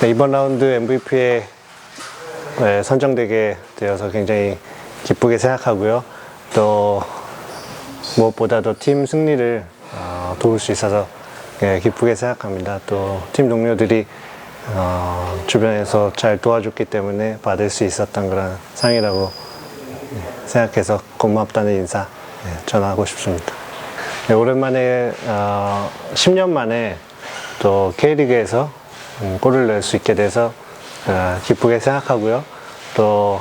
네, 이번 라운드 MVP에 선정되게 되어서 굉장히 기쁘게 생각하고요. 또 무엇보다도 팀 승리를 어, 도울 수 있어서 예, 기쁘게 생각합니다. 또 팀 동료들이 어, 주변에서 잘 도와줬기 때문에 받을 수 있었던 그런 상이라고 예, 생각해서 고맙다는 인사 예, 전하고 싶습니다. 네, 오랜만에 어, 10년 만에 또 K리그에서 음, 골을 넣을 수 있게 돼서 어, 기쁘게 생각하고요. 또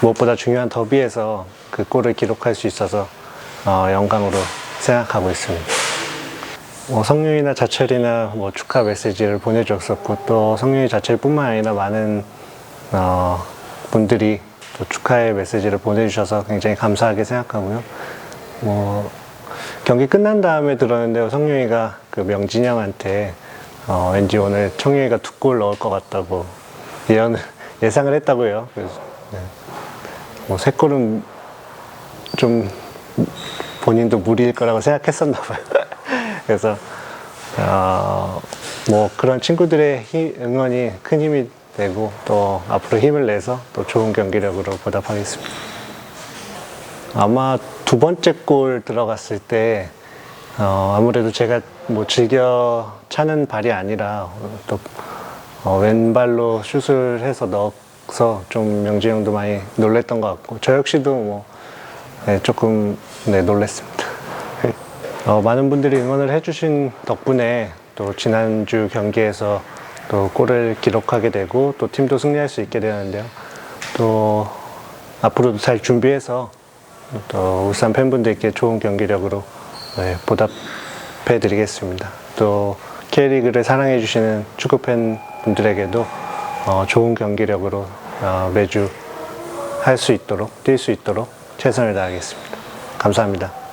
무엇보다 중요한 더비에서 그 골을 기록할 수 있어서 어, 영광으로 생각하고 있습니다. 뭐 성윤이나 자철이나 뭐 축하 메시지를 보내줬었고 또 성윤이 자철뿐만 아니라 많은 어, 분들이 또 축하의 메시지를 보내주셔서 굉장히 감사하게 생각하고요. 뭐 경기 끝난 다음에 들었는데 성윤이가 그 명진이 형한테 어, 왠지 오늘 청윤이가 두 골 넣을 것 같다고 예언 예상을 했다고요. 그래서 네. 뭐세 골은 좀 본인도 무리일 거라고 생각했었나 봐요. 그래서 어, 뭐 그런 친구들의 힘- 응원이 큰 힘이 되고 또 앞으로 힘을 내서 또 좋은 경기력으로 보답하겠습니다. 아마 두 번째 골 들어갔을 때 어, 아무래도 제가 뭐 즐겨 차는 발이 아니라 또 어, 왼발로 슛을 해서 넣어서 좀 명지 형도 많이 놀랬던 것 같고 저 역시도 뭐 네, 조금 네, 놀랬습니다. 어, 많은 분들이 응원을 해주신 덕분에 또 지난주 경기에서 또 골을 기록하게 되고 또 팀도 승리할 수 있게 되는데요. 또 앞으로도 잘 준비해서 또 울산 팬분들께 좋은 경기력으로 네, 보답해 드리겠습니다. 또 K리그를 사랑해 주시는 축구 팬분들에게도 어, 좋은 경기력으로 어, 매주 할 수 있도록 뛸 수 있도록 최선을 다하겠습니다. 감사합니다.